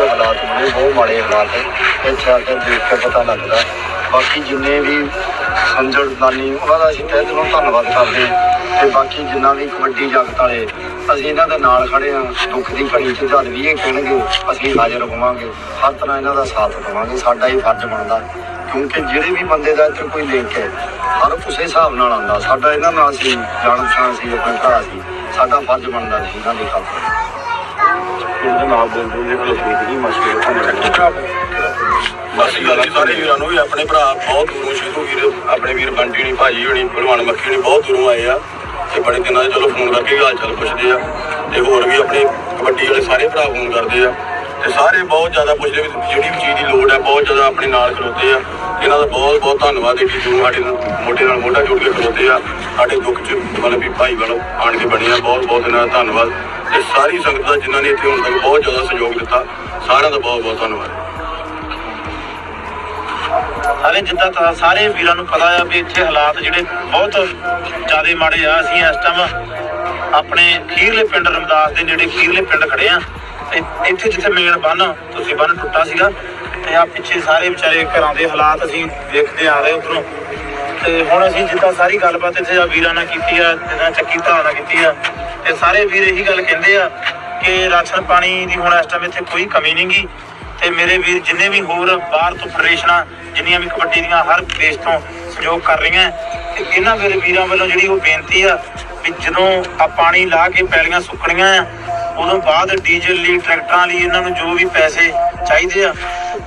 ਹਾਲਾਤ ਬੜੇ ਬਹੁਤ ਮਾੜੇ ਹਾਲਾਤ ਹੈ ਇੱਥੇ ਆ ਕੇ ਦੇਖ ਕੇ ਪਤਾ ਲੱਗਦਾ ਬਾਕੀ ਜਿੰਨੇ ਵੀ ਸਮਝਣਦਾਨੀ ਉਹਨਾਂ ਦਾ ਅਸੀਂ ਤਹਿ ਦਿਲੋਂ ਧੰਨਵਾਦ ਕਰਦੇ ਹਾਂ ਤੇ ਬਾਕੀ ਜਿੰਨਾ ਵੀ ਕਬੱਡੀ ਜਗਤ ਵਾਲੇ ਅਸੀਂ ਇਹਨਾਂ ਦੇ ਨਾਲ ਖੜੇ ਹਾਂ ਦੁੱਖ ਦੀ ਘੜੀ 'ਚ ਜਦ ਵੀ ਇਹ ਕਹਿਣਗੇ ਅਸੀਂ ਹਾਜ਼ਰ ਹੋਵਾਂਗੇ ਹਰ ਤਰ੍ਹਾਂ ਇਹਨਾਂ ਦਾ ਸਾਥ ਦੇਵਾਂਗੇ ਸਾਡਾ ਹੀ ਫਰਜ਼ ਬਣਦਾ ਕਿਉਂਕਿ ਜਿਹੜੇ ਵੀ ਬੰਦੇ ਦਾ ਇੱਥੇ ਕੋਈ ਲਿੰਕ ਹੈ ਹਰ ਉਸੇ ਹਿਸਾਬ ਨਾਲ ਆਉਂਦਾ। ਸਾਡਾ ਇਹਨਾਂ ਨਾਲ ਸੀ ਜਾਣ ਪਛਾਣ ਸੀ ਆਪਣੇ ਭਰਾ ਸੀ। ਸਾਡਾ ਫਰਜ਼ ਬਣਦਾ ਸੀ ਇਹਨਾਂ ਦੀ ਖਾਤਰ ਨਾਲ ਬਸ ਗੱਲ ਸਾਰੇ ਵੀਰਾਂ ਨੂੰ ਵੀ ਆਪਣੇ ਭਰਾ ਬਹੁਤ ਦੂਰੋਂ ਸ਼ੁਰੂ ਵੀਰ ਆਪਣੇ ਵੀਰ ਬੰਟੀ ਹੋਣੀ ਭਾਜੀ ਹੋਣੀ ਭਲਵਾਨ ਮੱਖੀ ਹੋਣੀ ਬਹੁਤ ਦੂਰੋਂ ਆਏ ਆ। ਤੇ ਬੜੇ ਦਿਨਾਂ ਦੇ ਚਲੋ ਫੋਨ ਕਰਕੇ ਹਾਲ ਚਾਲ ਪੁੱਛਦੇ ਆ। ਤੇ ਹੋਰ ਵੀ ਆਪਣੇ ਕਬੱਡੀ ਵਾਲੇ ਸਾਰੇ ਭਰਾ ਫੋਨ ਕਰਦੇ ਆ। ਤੇ ਸਾਰੇ ਬਹੁਤ ਜ਼ਿਆਦਾ ਪੁੱਛਦੇ ਵੀ ਜਿਹੜੀ ਵੀ ਚੀਜ਼ ਦੀ ਲੋੜ ਹੈ ਬਹੁਤ ਜ਼ਿਆਦਾ ਆਪਣੇ ਨਾਲ ਖਲੋਤੇ ਆ। ਇਹਨਾਂ ਦਾ ਬਹੁਤ ਬਹੁਤ ਧੰਨਵਾਦ ਏਡੀ ਦੂਰ ਸਾਡੇ ਮੋਢੇ ਨਾਲ ਮੋਢਾ ਜੋੜ ਕੇ ਖਲੋਤੇ ਆ, ਸਾਡੇ ਦੁੱਖ 'ਚ ਮਤਲਬ ਵੀ ਭਾਈ ਵੱਲੋਂ ਆਣ ਕੇ ਬਣੇ ਆ ਬਹੁਤ ਬਹੁਤ ਇਹਨਾਂ ਦਾ ਧੰਨਵਾਦ। ਤੇ ਸਾਰੀ ਸੰਗਤ ਦਾ ਜਿਨ੍ਹਾਂ ਨੇ ਇੱਥੇ ਹੁਣ ਤੱਕ ਬਹੁਤ ਜ਼ਿਆਦਾ ਸਹਿਯੋਗ ਦਿੱਤਾ, ਸਾਰਿਆਂ ਦਾ ਬਹੁਤ ਬਹੁਤ ਧੰਨਵਾਦ। ਸਾਰੇ ਜਿੱਦਾਂ ਤਾਂ ਸਾਰੇ ਵੀਰਾਂ ਨੂੰ ਪਤਾ ਆ ਵੀ ਇੱਥੇ ਹਾਲਾਤ ਜਿਹੜੇ ਬਹੁਤ ਜ਼ਿਆਦਾ ਮਾੜੇ ਆ। ਅਸੀਂ ਇਸ ਟਾਈਮ ਆਪਣੇ ਖੀਰਲੇ ਪਿੰਡ ਰਮਦਾਸ ਦੇ ਨੇੜੇ ਖੀਰਲੇ ਪਿੰਡ ਖੜੇ ਆ। ਇੱਥੇ ਜਿੱਥੇ ਮੇਨ ਬੰਨ, ਤੁਸੀਂ ਬੰਨ ਟੁੱਟਾ ਸੀਗਾ ਆ, ਪਿੱਛੇ ਸਾਰੇ ਵਿਚਾਰੇ ਘਰਾਂ ਦੇ ਹਾਲਾਤ ਅਸੀਂ ਦੇਖਦੇ ਆ ਰਹੇ ਉਧਰੋਂ। ਤੇ ਹੁਣ ਅਸੀਂ ਜਿੱਦਾਂ ਸਾਰੀ ਗੱਲਬਾਤ ਇੱਥੇ ਆ, ਵੀਰਾਂ ਨਾਲ ਕੀਤੀ ਆ ਜਿੱਦਾਂ ਚੱਕੀ ਭਰਾ ਨਾਲ ਕੀਤੀ ਆ। ਤੇ ਸਾਰੇ ਵੀਰ ਇਹੀ ਗੱਲ ਕਹਿੰਦੇ ਆ ਕਿ ਰਾਸ਼ਨ ਪਾਣੀ ਦੀ ਹੁਣ ਇਸ ਟਾਈਮ ਇੱਥੇ ਕੋਈ ਕਮੀ ਨਹੀਂਗੀ ਤੇ ਮੇਰੇ ਵੀਰ ਜਿੰਨੇ ਵੀ ਹੋਰ ਬਾਹਰ ਤੋਂ ਫੈਡਰੇਸ਼ਨਾਂ ਜਿੰਨੀਆਂ ਵੀ ਕਬੱਡੀ ਦੀਆਂ ਹਰ ਦੇਸ਼ ਤੋਂ ਸਹਿਯੋਗ ਕਰ ਰਹੀਆਂ, ਤੇ ਇਹਨਾਂ ਮੇਰੇ ਵੀਰਾਂ ਵੱਲੋਂ ਜਿਹੜੀ ਉਹ ਬੇਨਤੀ ਆ ਵੀ ਜਦੋਂ ਆ ਪਾਣੀ ਲਾ ਕੇ ਪੈਲੀਆਂ ਸੁੱਕਣੀਆਂ ਆ, ਉਦੋਂ ਬਾਅਦ ਡੀਜ਼ਲ ਲਈ, ਟਰੈਕਟਰਾਂ ਲਈ ਇਹਨਾਂ ਨੂੰ ਜੋ ਵੀ ਪੈਸੇ ਚਾਹੀਦੇ ਆ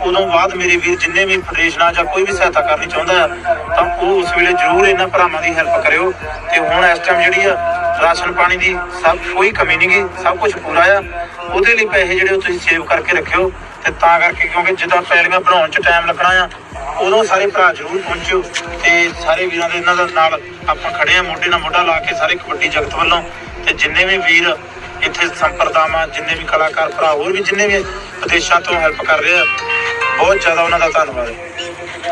ਉਦੋਂ ਬਾਅਦ ਮੇਰੇ ਵੀਰ ਜਿੰਨੇ ਵੀ ਫੈਡਰੇਸ਼ਨਾਂ ਜਾਂ ਕੋਈ ਵੀ ਸਹਾਇਤਾ ਕਰਨੀ ਚਾਹੁੰਦਾ ਆ, ਤਾਂ ਉਹ ਉਸ ਵੇਲੇ ਜ਼ਰੂਰ ਇਹਨਾਂ ਭਰਾਵਾਂ ਦੀ ਹੈਲਪ ਕਰਿਓ। ਤੇ ਹੁਣ ਇਸ ਟਾਈਮ ਜਿਹੜੀ ਆ, ਰਾਸ਼ਨ ਪਾਣੀ ਦੀ ਸਭ ਕੋਈ ਕਮੀ ਨਹੀਂ ਗਈ ਸਭ ਕੁਝ ਪੂਰਾ ਆ। ਉਹਦੇ ਲਈ ਪੈਸੇ ਜਿਹੜੇ ਉਹ ਤੁਸੀਂ ਸੇਵ ਕਰਕੇ ਰੱਖਿਓ। ਤੇ ਤਾਂ ਕਰਕੇ ਕਿਉਂਕਿ ਜਿੱਦਾਂ ਪੈਲੀਆਂ ਬਣਾਉਣ 'ਚ ਟਾਈਮ ਲੱਗਣਾ ਆ, ਉਦੋਂ ਸਾਰੇ ਭਰਾ ਜ਼ਰੂਰ ਪਹੁੰਚਿਓ। ਤੇ ਸਾਰੇ ਵੀਰਾਂ ਦੇ ਇਹਨਾਂ ਦੇ ਨਾਲ ਆਪਾਂ ਖੜੇ ਆ, ਮੋਢੇ ਨਾਲ ਮੋਢਾ ਲਾ ਕੇ ਸਾਰੇ ਕਬੱਡੀ ਜਗਤ ਵੱਲੋਂ। ਤੇ ਜਿੰਨੇ ਵੀ ਵੀਰ ਇੱਥੇ ਸੰਪਰਦਾਵਾਂ ਜਿੰਨੇ ਵੀ ਕਲਾਕਾਰ ਭਰਾ, ਹੋਰ ਵੀ ਜਿੰਨੇ ਵੀ ਵਿਦੇਸ਼ਾਂ ਤੋਂ ਹੈਲਪ ਕਰ ਰਹੇ ਆ ਬਹੁਤ ਜ਼ਿਆਦਾ ਉਹਨਾਂ ਦਾ ਧੰਨਵਾਦ। ਹੈ